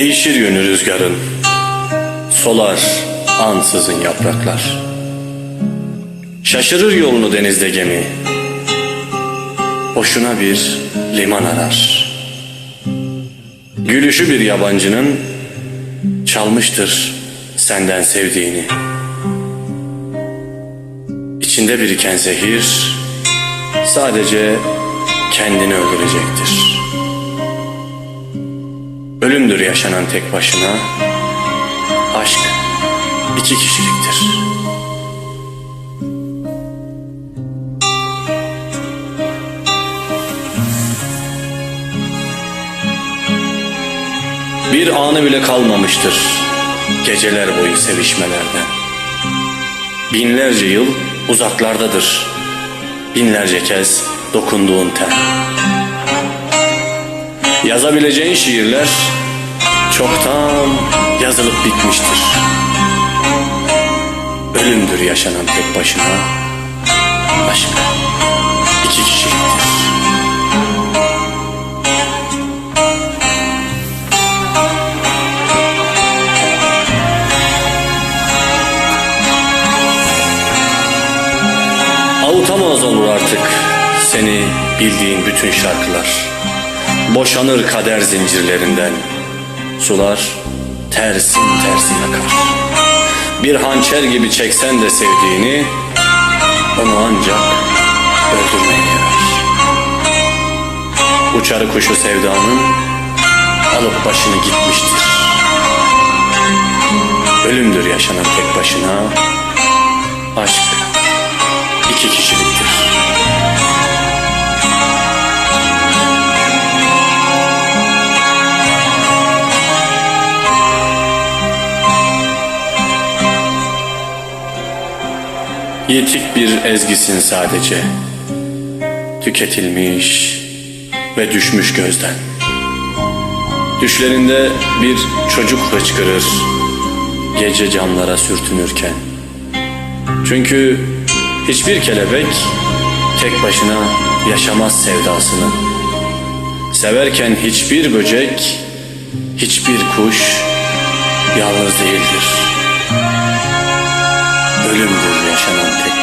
Değişir yönü rüzgarın, solar ansızın yapraklar. Şaşırır yolunu denizde gemi, boşuna bir liman arar. Gülüşü bir yabancının çalmıştır senden sevdiğini. İçinde biriken zehir sadece kendini öldürecektir. Ölümdür yaşanan tek başına, aşk iki kişiliktir. Bir anı bile kalmamıştır geceler boyu sevişmelerden. Binlerce yıl uzaklardadır, binlerce kez dokunduğun ten. Yazabileceğin şiirler çoktan yazılıp bitmiştir. Ölümdür yaşanan tek başına, aşk iki kişiliktir. Avutamaz olur artık seni bildiğin bütün şarkılar. Boşanır kader zincirlerinden. Sular tersin tersin akar. Bir hançer gibi çeksen de sevdiğini onu ancak öldürmeye yarar. Uçarı kuşu sevdanın alıp başını gitmiştir. Ölümdür yaşanan tek başına aşk iki kişiliktir. Yetik bir ezgisin sadece. Tüketilmiş ve düşmüş gözden. Düşlerinde bir çocuk hıçkırır gece camlara sürtünürken. Çünkü hiçbir kelebek tek başına yaşamaz sevdasını. Severken hiçbir böcek, hiçbir kuş yalnız değildir. ölümdür yaşanan tek.